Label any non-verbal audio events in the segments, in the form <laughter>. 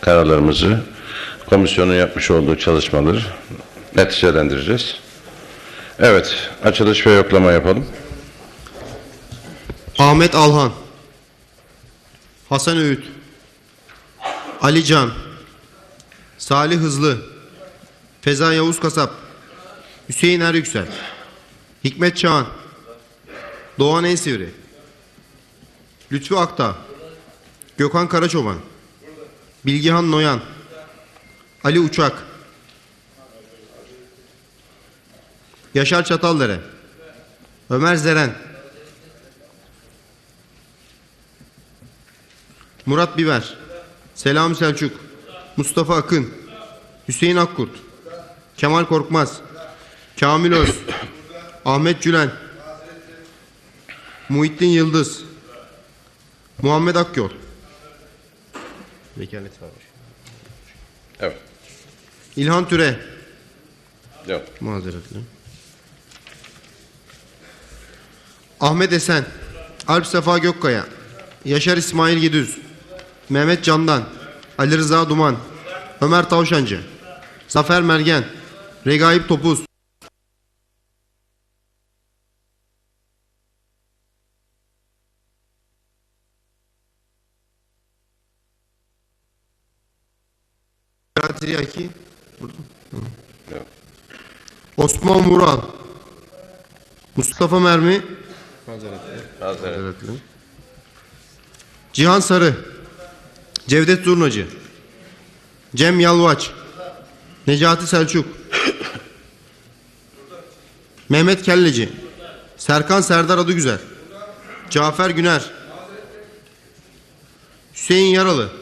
kararlarımızı komisyonun yapmış olduğu çalışmaları neticelendireceğiz. Evet, açılış ve yoklama yapalım. Ahmet Alhan Hasan Öğüt Ali Can Salih Hızlı Feza Yavuz Kasap Hüseyin Er Yüksel Hikmet Çağan Doğan Ensivri Lütfü Akta Gökhan Karaçoban Bilgihan Noyan. Ali Uçak. Yaşar Çataldere. Ömer Zeren. Murat Biber, Selami Selçuk, Mustafa Akın, Hüseyin Akkurt, Kemal Korkmaz, Kamil Öz, Ahmet Cülen, Muhittin Yıldız, Muhammed Akyol. Vekalet varmış. Evet, İlhan Türe, yok. mazeretle. Ahmet Esen, Alp Sefa Gökkaya, Yaşar İsmail Gediz, Mehmet Candan, Ali Rıza Duman, Ömer Tavşancı, Zafer Mergen, Regaip Topuz, Tiryaki, yok. Osman Vural, Mustafa Mermi, Hazır. Cihan Sarı, Cevdet Zurnacı, Cem Yalvaç, Necati Selçuk, <coughs> Mehmet Kelleci, Serkan Serdar Adıgüzel, Cafer Güner, Hüseyin Yaralı,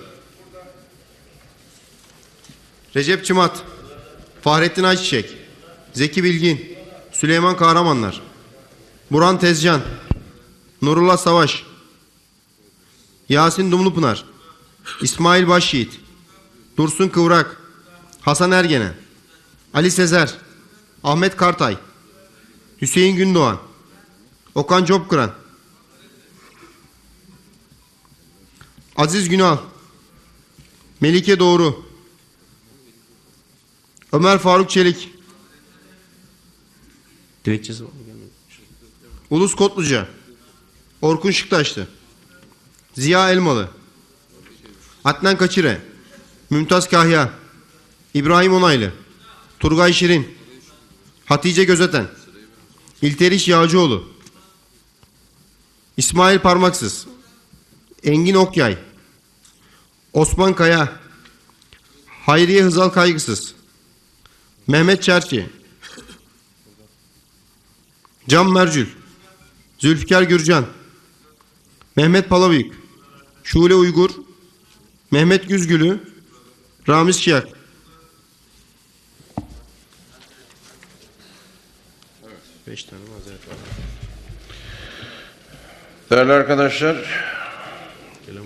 Recep Çımat, Fahrettin Ayçiçek, Zeki Bilgin, Süleyman Kahramanlar, Buran Tezcan, Nurullah Savaş, Yasin Dumlupınar, İsmail Başyiğit, Dursun Kıvrak, Hasan Ergene, Ali Sezer, Ahmet Kartay, Hüseyin Gündoğan, Okan Copkıran, Aziz Günal, Melike Doğru, Ömer Faruk Çelik, Dilekçesi var mı? Ulus Kotluca, Orkun Şıktaşlı, Ziya Elmalı, Adnan Kaçire, Mümtaz Kahya, İbrahim Onaylı, Turgay Şirin, Hatice Gözeten, İlteriş Yağcıoğlu, İsmail Parmaksız, Engin Okyay, Osman Kaya, Hayriye Hızal Kaygısız, Mehmet Çerçi, Can Mercül, Zülfikar Gürcan, Mehmet Palabıyık, Şule Uygur, Mehmet Güzgülü, Ramiz Şiyak. Beş tane mazeret var. Değerli arkadaşlar,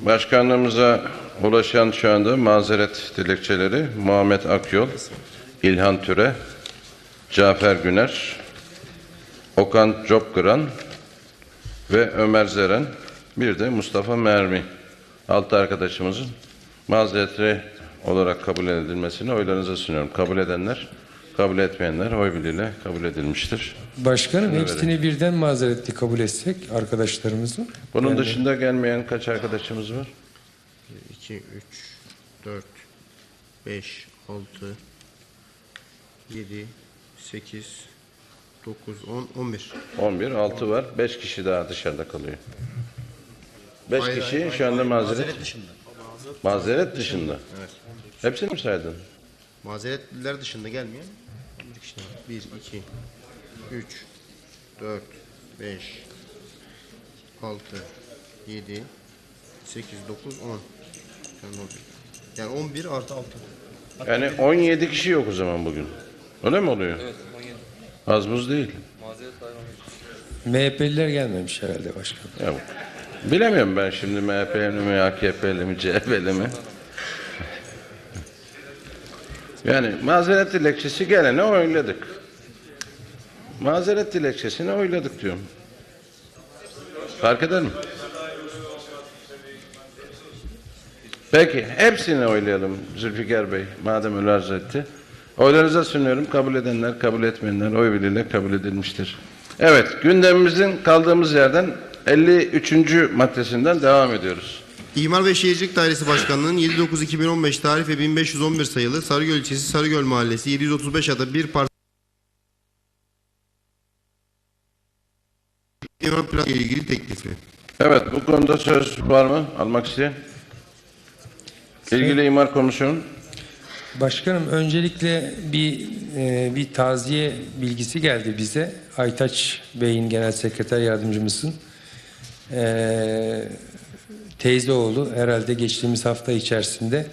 başkanlığımıza ulaşan şu anda mazeret dilekçeleri Muhammed Akyol, İlhan Türe, Cafer Güner, Okan Copkıran ve Ömer Zeren, bir de Mustafa Mermi. Altı arkadaşımızın mazeretli olarak kabul edilmesini oylarınıza sunuyorum. Kabul edenler, kabul etmeyenler oy birliğiyle kabul edilmiştir. Başkanım hepsini birden mazeretli kabul etsek arkadaşlarımızı. Bunun Yani dışında gelmeyen kaç arkadaşımız var? 2, 3, 4, 5, 6, 7, 8, 9, 10, 11. 11, 6 var. 5 kişi daha dışarıda kalıyor. 5 Hayır, kişi hayır, şu anda mazeret dışında. Mazeret dışında. Evet. Hepsini mi saydın? Mazeretliler dışında gelmeyen bir kişi var. 1, 2, 3, 4, 5, 6, 7, 8, 9, 10. Yani, o- yani 11 artı 6. Yani 17 kişi yok o zaman bugün. Öyle mi oluyor? Evet, 17. Az buz değil. MHP'liler gelmemiş herhalde başkanım. Ya, bilemiyorum ben şimdi MHP'li mi, AKP'li mi, CHP'li mi? Yani mazeret dilekçesi gelene oyladık. Mazeret dilekçesini oyladık diyorum. Fark eder mi? Peki hepsini oylayalım Zülfikar Bey madem öyle arz etti. Oylarınıza sunuyorum. Kabul edenler, kabul etmeyenler oy birliğiyle kabul edilmiştir. Evet gündemimizin kaldığımız yerden 53. maddesinden devam ediyoruz. İmar ve Şehircilik Dairesi Başkanlığı'nın 7.9.2015 tarih ve 1511 sayılı Sarıgöl ilçesi Sarıgöl Mahallesi 735 adı bir parsel İmar planı ile ilgili teklifi. Evet bu konuda söz var mı almak isteyen? İlgili imar komisyonu. Başkanım öncelikle bir e, bir taziye bilgisi geldi bize. Aytaç Bey'in genel sekreter yardımcımızın e, teyze oğlu herhalde geçtiğimiz hafta içerisinde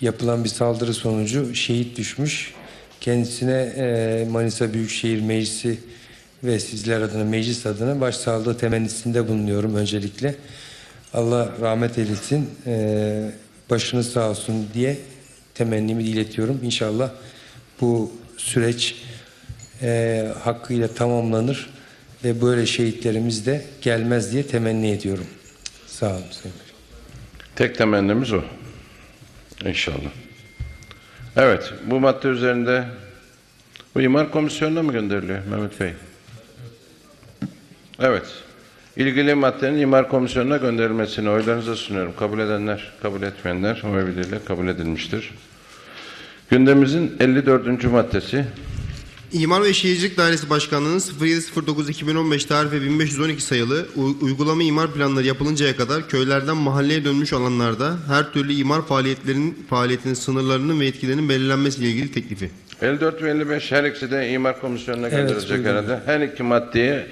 yapılan bir saldırı sonucu şehit düşmüş. Kendisine e, Manisa Büyükşehir Meclisi ve sizler adına meclis adına başsağlığı temennisinde bulunuyorum öncelikle. Allah rahmet eylesin, e, başınız sağ olsun diye temennimi iletiyorum. İnşallah bu süreç e, hakkıyla tamamlanır ve böyle şehitlerimiz de gelmez diye temenni ediyorum. Sağ olun. Sayın. Tek temennimiz o. İnşallah. Evet, bu madde üzerinde bu imar komisyonuna mı gönderiliyor Mehmet Bey? Evet. İlgili maddenin imar komisyonuna gönderilmesini oylarınıza sunuyorum. Kabul edenler, kabul etmeyenler oy birliğiyle kabul edilmiştir. Gündemimizin 54. maddesi. İmar ve Şehircilik Dairesi Başkanlığı'nın 07.09.2015 tarih ve 1512 sayılı uygulama imar planları yapılıncaya kadar köylerden mahalleye dönmüş alanlarda her türlü imar faaliyetlerinin faaliyetinin sınırlarının ve yetkilerinin belirlenmesiyle ilgili teklifi. 54 ve 55 her ikisi de imar komisyonuna Evet, gönderilecek herhalde. Her iki maddeye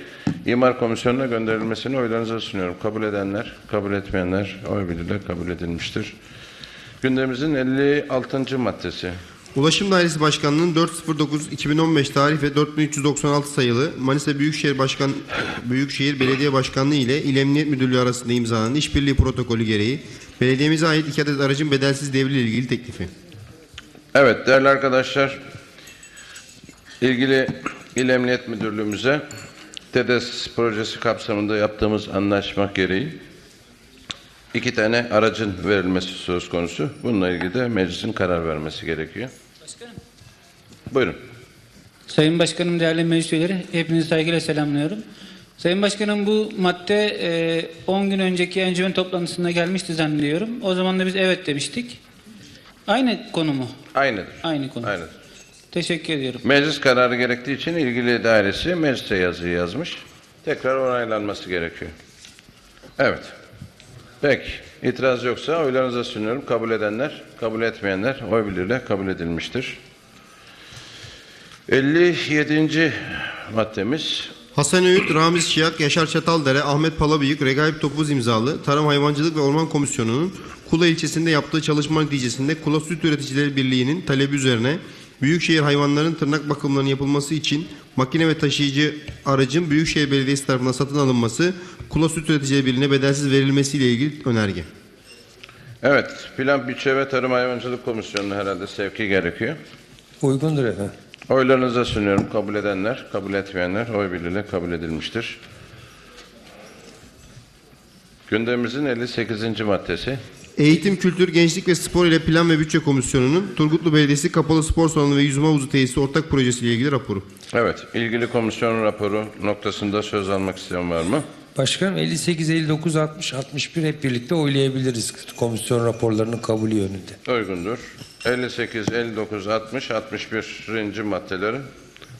imar komisyonuna gönderilmesini oylarınıza sunuyorum. Kabul edenler, kabul etmeyenler oy birliğiyle kabul edilmiştir. Gündemimizin 56. maddesi. Ulaşım Dairesi Başkanlığı'nın 409-2015 tarih ve 4396 sayılı Manisa Büyükşehir Başkan Büyükşehir Belediye Başkanlığı ile İl Emniyet Müdürlüğü arasında imzalanan işbirliği protokolü gereği belediyemize ait iki adet aracın bedelsiz devriyle ilgili teklifi. Evet değerli arkadaşlar, ilgili İl Emniyet Müdürlüğümüze TEDES projesi kapsamında yaptığımız anlaşma gereği iki tane aracın verilmesi söz konusu. Bununla ilgili de meclisin karar vermesi gerekiyor. Başkanım. Buyurun. Sayın Başkanım, değerli meclis üyeleri, hepinizi saygıyla selamlıyorum. Sayın Başkanım bu madde e, 10 gün önceki encümen toplantısında gelmişti zannediyorum. O zaman da biz evet demiştik. Aynı konu mu? Aynıdır. Aynı konu. Aynıdır. Teşekkür ediyorum. Meclis kararı gerektiği için ilgili dairesi meclise yazıyı yazmış. Tekrar onaylanması gerekiyor. Evet. Peki. İtiraz yoksa oylarınıza sunuyorum. Kabul edenler, kabul etmeyenler oy birliğiyle kabul edilmiştir. 57. maddemiz Hasan Öğüt, Ramiz Şiyak, Yaşar Çataldere, Ahmet Palabıyık, Regaip Topuz imzalı Tarım Hayvancılık ve Orman Komisyonu'nun Kula ilçesinde yaptığı çalışma neticesinde Kula Süt Üreticileri Birliği'nin talebi üzerine Büyükşehir hayvanların tırnak bakımlarının yapılması için makine ve taşıyıcı aracın Büyükşehir Belediyesi tarafından satın alınması Kula Süt Üreticileri Birliği'ne bedelsiz verilmesiyle ilgili önerge. Evet, Plan Bütçe ve Tarım Hayvancılık Komisyonu'na herhalde sevki gerekiyor. Uygundur efendim. Oylarınıza sunuyorum. Kabul edenler, kabul etmeyenler oy birliğiyle kabul edilmiştir. Gündemimizin 58. maddesi. Eğitim, Kültür, Gençlik ve Spor ile Plan ve Bütçe Komisyonu'nun Turgutlu Belediyesi Kapalı Spor Salonu ve Yüzme Havuzu Tesisi ortak projesiyle ilgili raporu. Evet, ilgili komisyon raporu noktasında söz almak isteyen var mı? Başkanım 58, 59, 60, 61 hep birlikte oylayabiliriz komisyon raporlarının kabulü yönünde. Uygundur. 58, 59, 60, 61. maddeleri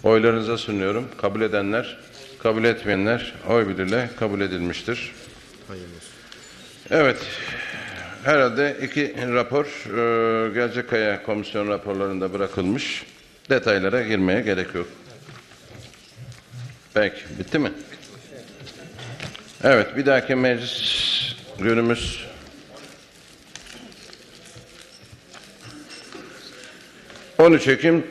oylarınıza sunuyorum. Kabul edenler, kabul etmeyenler oy birliğiyle kabul edilmiştir. Evet, herhalde iki rapor e, gelecek aya komisyon raporlarında bırakılmış. Detaylara girmeye gerek yok. Peki, bitti mi? Evet, bir dahaki meclis günümüz 13 Ekim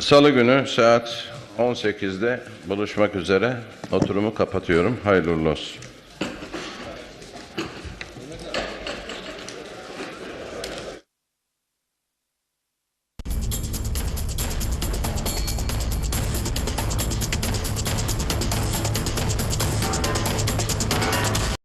Salı günü saat 18'de buluşmak üzere oturumu kapatıyorum. Hayırlı olsun.